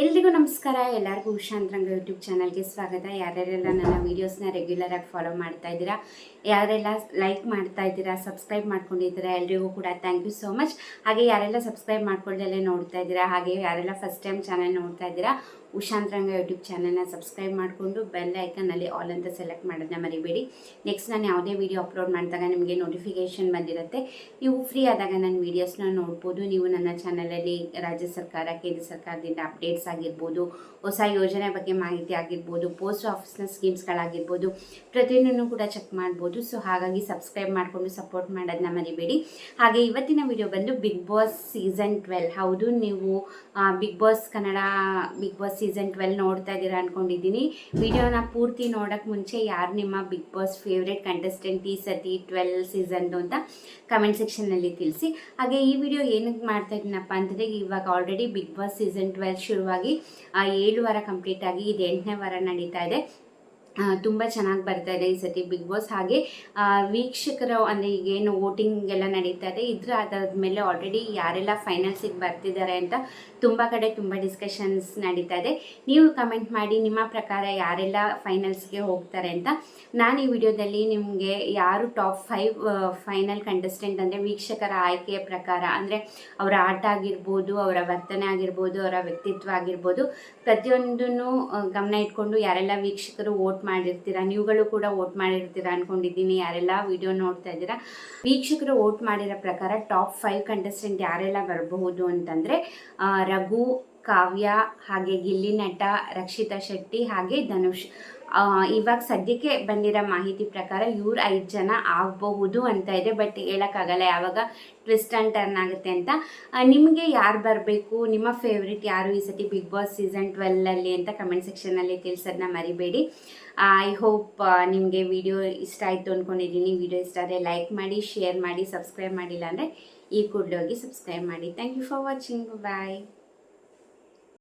ಎಲ್ರಿಗೂ ನಮಸ್ಕಾರ. ಎಲ್ಲರಿಗೂ ಉಷಾಂತರಂಗ ಯೂಟ್ಯೂಬ್ ಚಾನಲ್ಗೆ ಸ್ವಾಗತ. ಯಾರ್ಯಾರೆಲ್ಲ ನನ್ನ ವೀಡಿಯೋಸ್ನ ರೆಗ್ಯುಲರ್ ಆಗಿ ಫಾಲೋ ಮಾಡ್ತಾ ಇದ್ದೀರಾ, ಯಾರೆಲ್ಲ ಲೈಕ್ ಮಾಡ್ತಾ ಇದ್ದೀರಾ ಸಬ್ಸ್ಕ್ರೈಬ್ ಮಾಡ್ಕೊಂಡಿದ್ದೀರಾ, ಎಲ್ರಿಗೂ ಕೂಡ ಥ್ಯಾಂಕ್ ಯು ಸೋ ಮಚ್ ಹಾಗೆ ಯಾರೆಲ್ಲ ಸಬ್ಸ್ಕ್ರೈಬ್ ಮಾಡ್ಕೊಳ್ದಲ್ಲೇ ನೋಡ್ತಾ ಇದ್ದೀರಾ, ಹಾಗೆ ಯಾರೆಲ್ಲ ಫಸ್ಟ್ ಟೈಮ್ ಚಾನಲ್ ನೋಡ್ತಾ ಇದ್ದೀರಾ ಉಷಾಂತರಂಗ ಯೂಟ್ಯೂಬ್ ಚಾನಲ್ನ ಸಬ್ಸ್ಕ್ರೈಬ್ ಮಾಡಿಕೊಂಡು ಬೆಲ್ ಐಕನಲ್ಲಿ ಆಲ್ ಅಂತ ಸೆಲೆಕ್ಟ್ ಮಾಡೋದನ್ನ ಮರಿಬೇಡಿ. ನೆಕ್ಸ್ಟ್ ನಾನು ಯಾವುದೇ ವೀಡಿಯೋ ಅಪ್ಲೋಡ್ ಮಾಡಿದಾಗ ನಿಮಗೆ ನೋಟಿಫಿಕೇಷನ್ ಬಂದಿರುತ್ತೆ. ನೀವು ಫ್ರೀ ಆದಾಗ ನನ್ನ ವೀಡಿಯೋಸ್ನ ನೋಡ್ಬೋದು. ನೀವು ನನ್ನ ಚಾನಲಲ್ಲಿ ರಾಜ್ಯ ಸರ್ಕಾರ, ಕೇಂದ್ರ ಸರ್ಕಾರದಿಂದ ಅಪ್ಡೇಟ್ಸ್ ಆಗಿರ್ಬೋದು, ಹೊಸ ಯೋಜನೆ ಬಗ್ಗೆ ಮಾಹಿತಿ ಆಗಿರ್ಬೋದು ಪೋಸ್ಟ್ ಆಫೀಸ್ನ ಸ್ಕೀಮ್ಸ್ಗಳಾಗಿರ್ಬೋದು ಪ್ರತಿಯೊಂದನ್ನು ಕೂಡ ಚೆಕ್ ಮಾಡ್ಬೋದು. ಸೊ ಹಾಗಾಗಿ ಸಬ್ಸ್ಕ್ರೈಬ್ ಮಾಡಿಕೊಂಡು ಸಪೋರ್ಟ್ ಮಾಡೋದನ್ನ ಮರಿಬೇಡಿ. ಹಾಗೆ ಇವತ್ತಿನ ವಿಡಿಯೋ ಬಂದು ಬಿಗ್ ಬಾಸ್ ಸೀಸನ್ ಟ್ವೆಲ್ ಹೌದು, ನೀವು Bigg Boss Kannada Bigg Boss season twelve ನೋಡ್ತಾ ಇದ್ದೀರಾ ಅಂದ್ಕೊಂಡಿದ್ದೀನಿ ವಿಡಿಯೋನ ಪೂರ್ತಿ ನೋಡೋಕ್ಕೆ ಮುಂಚೆ ಯಾರು ನಿಮ್ಮ ಬಿಗ್ ಬಾಸ್ ಫೇವ್ರೆಟ್ ಕಂಟೆಸ್ಟೆಂಟ್ ಈ ಸತಿ ಟ್ವೆಲ್ ಸೀಸನ್ದು ಅಂತ ಕಮೆಂಟ್ ಸೆಕ್ಷನ್ನಲ್ಲಿ ತಿಳಿಸಿ. ಹಾಗೆ ಈ ವಿಡಿಯೋ ಏನಕ್ಕೆ ಮಾಡ್ತಾ ಇದ್ದೀನಪ್ಪ ಅಂತಂದರೆ, ಇವಾಗ already Bigg Boss season twelve ಶುರುವಾಗಿ ಆ, ಏಳು ವಾರ ಕಂಪ್ಲೀಟ್ ಆಗಿ ಇದು ಎಂಟನೇ ವಾರ ನಡೀತಾ ಇದೆ. ತುಂಬ ಚೆನ್ನಾಗಿ ಬರ್ತಾ ಇದೆ ಈ ಸತಿ ಬಿಗ್ ಬಾಸ್ ಹಾಗೆ ವೀಕ್ಷಕರ ಅಂದರೆ ಈಗೇನು ವೋಟಿಂಗ್ ಎಲ್ಲ ನಡೀತಾ ಇದೆ, ಇದ್ರ ಆಧಾರದ ಮೇಲೆ ಆಲ್ರೆಡಿ ಯಾರೆಲ್ಲ ಫೈನಲ್ಸಿಗೆ ಬರ್ತಿದ್ದಾರೆ ಅಂತ ತುಂಬ ಕಡೆ ತುಂಬ ಡಿಸ್ಕಷನ್ಸ್ ನಡೀತಾ ಇದೆ. ನೀವು ಕಮೆಂಟ್ ಮಾಡಿ ನಿಮ್ಮ ಪ್ರಕಾರ ಯಾರೆಲ್ಲ ಫೈನಲ್ಸ್ಗೆ ಹೋಗ್ತಾರೆ ಅಂತ. ನಾನು ಈ ವಿಡಿಯೋದಲ್ಲಿ ನಿಮಗೆ ಯಾರು ಟಾಪ್ ಫೈವ್ ಫೈನಲ್ ಕಂಟೆಸ್ಟೆಂಟ್ ಅಂದರೆ ವೀಕ್ಷಕರ ಆಯ್ಕೆಯ ಪ್ರಕಾರ, ಅಂದರೆ ಅವರ ಆಟ ಆಗಿರ್ಬೋದು, ಅವರ ವರ್ತನೆ ಆಗಿರ್ಬೋದು, ಅವರ ವ್ಯಕ್ತಿತ್ವ ಆಗಿರ್ಬೋದು, ಪ್ರತಿಯೊಂದನ್ನು ಗಮನ ಇಟ್ಕೊಂಡು ಯಾರೆಲ್ಲ ವೀಕ್ಷಕರು ವೋಟ್ ಮಾಡಿರ್ತೀರಾ? ನೀವುಗಳು ಕೂಡ ವೋಟ್ ಮಾಡಿರ್ತೀರಾ ಅನ್ಕೊಂಡಿದ್ದೀನಿ. ಯಾರೆಲ್ಲ ವಿಡಿಯೋ ನೋಡ್ತಾ ಇದ್ದೀರಾ? ವೀಕ್ಷಕರು ವೋಟ್ ಮಾಡಿರೋ ಪ್ರಕಾರ ಟಾಪ್ ಫೈವ್ ಕಂಟೆಸ್ಟೆಂಟ್ ಯಾರೆಲ್ಲ ಬರಬಹುದು ಅಂತಂದ್ರೆ ರಘು, ಕಾವ್ಯ, ಹಾಗೆ ಗಿಲ್ಲಿ ನಟ, ರಕ್ಷಿತಾ ಶೆಟ್ಟಿ, ಹಾಗೆ ಧನುಷ್. ಇವಾಗ ಸದ್ಯಕ್ಕೆ ಬಂದಿರೋ ಮಾಹಿತಿ ಪ್ರಕಾರ ಇವ್ರು ಐದು ಜನ ಆಗಬಹುದು ಅಂತ ಇದೆ, ಬಟ್ ಹೇಳೋಕ್ಕಾಗಲ್ಲ. ಯಾವಾಗ ಟ್ವಿಸ್ಟ್ ಆ್ಯಂಡ್ ಟರ್ನ್ ಆಗುತ್ತೆ ಅಂತ. ನಿಮಗೆ ಯಾರು ಬರಬೇಕು? ನಿಮ್ಮ ಫೇವ್ರೆಟ್ ಯಾರು ಈ ಸತಿ ಬಿಗ್ ಬಾಸ್ ಸೀಸನ್ ಟ್ವೆಲ್ಲಲ್ಲಿ ಅಂತ ಕಮೆಂಟ್ ಸೆಕ್ಷನಲ್ಲಿ ತಿಳಿಸೋದನ್ನ ಮರಿಬೇಡಿ. ಐ ಹೋಪ್ ನಿಮಗೆ ವಿಡಿಯೋ ಇಷ್ಟ ಆಯಿತು ಅಂದ್ಕೊಂಡಿದ್ದೀನಿ ವಿಡಿಯೋ ಇಷ್ಟ ಆದರೆ ಲೈಕ್ ಮಾಡಿ ಶೇರ್ ಮಾಡಿ ಸಬ್ಸ್ಕ್ರೈಬ್ ಮಾಡಿಲ್ಲ ಅಂದರೆ ಈ ಕೂಡ ಹೋಗಿ ಸಬ್ಸ್ಕ್ರೈಬ್ ಮಾಡಿ. Thank you for watching bye